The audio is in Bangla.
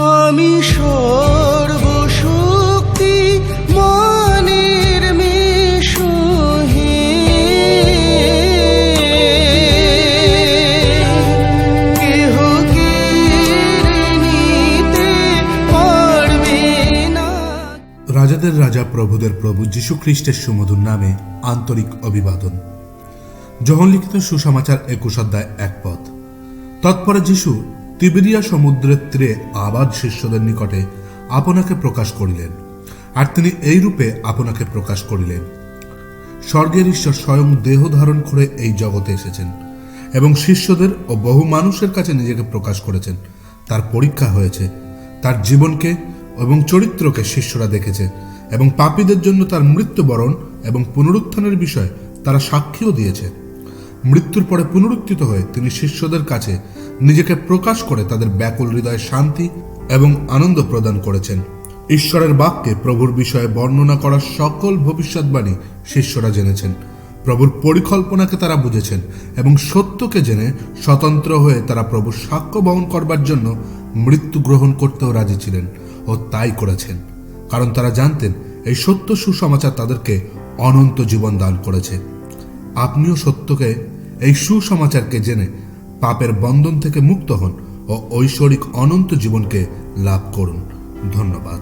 আমি সর্বশক্তি মানের মেশহে। কেহ নিতে পারবে না। রাজাদের রাজা প্রভুদের প্রভু যীশু খ্রিস্টের সুমধুর নামে আন্তরিক অভিবাদন। যখন লিখিত সুসমাচার একুশ অধ্যায় এক পথ। তৎপরে যীশু তিবেরিয়া সমুদ্রের তীরে আবার শিষ্যদের নিকটে আপনাকে প্রকাশ করিলেন, আর তিনি এই রূপে আপনাকে প্রকাশ করিলেন। স্বর্গের ঈশ্বর স্বয়ং দেহ ধারণ করে এই জগতে এসেছেন, এবং শিষ্যদের ও বহু মানুষের কাছে নিজেকে প্রকাশ করেছেন। তার পরীক্ষা হয়েছে, তার জীবনকে এবং চরিত্রকে শিষ্যরা দেখেছে, এবং পাপীদের জন্য তার মৃত্যুবরণ এবং পুনরুত্থানের বিষয়ে তারা সাক্ষীও দিয়েছে। মৃত্যুর পরে পুনরুত্থিত হয়ে তিনি শিষ্যদের কাছে নিজেকে প্রকাশ করে তাদের ব্যাকুল হৃদয়ে শান্তি এবং আনন্দ প্রদান করেছেন। ঈশ্বরের বাক্যে প্রভুর বিষয়ে বর্ণনা করা সকল ভবিষ্যৎবাণী শিষ্যরা জেনেছেন। প্রভুর পরিকল্পনাকে তারা বুঝেছেন এবং সত্যকে জেনে স্বতন্ত্র হয়ে তারা প্রভুর সাক্ষ্য বহন করবার জন্য মৃত্যু গ্রহণ করতেও রাজি ছিলেন ও তাই করেছেন। কারণ তারা জানতেন এই সত্য সুসমাচার তাদেরকে অনন্ত জীবন দান করেছে। আপনিও সত্যকে এই সুসমাচারকে জেনে পাপের বন্ধন থেকে মুক্ত হন ও ঐশ্বরিক অনন্ত জীবনকে লাভ করুন। ধন্যবাদ।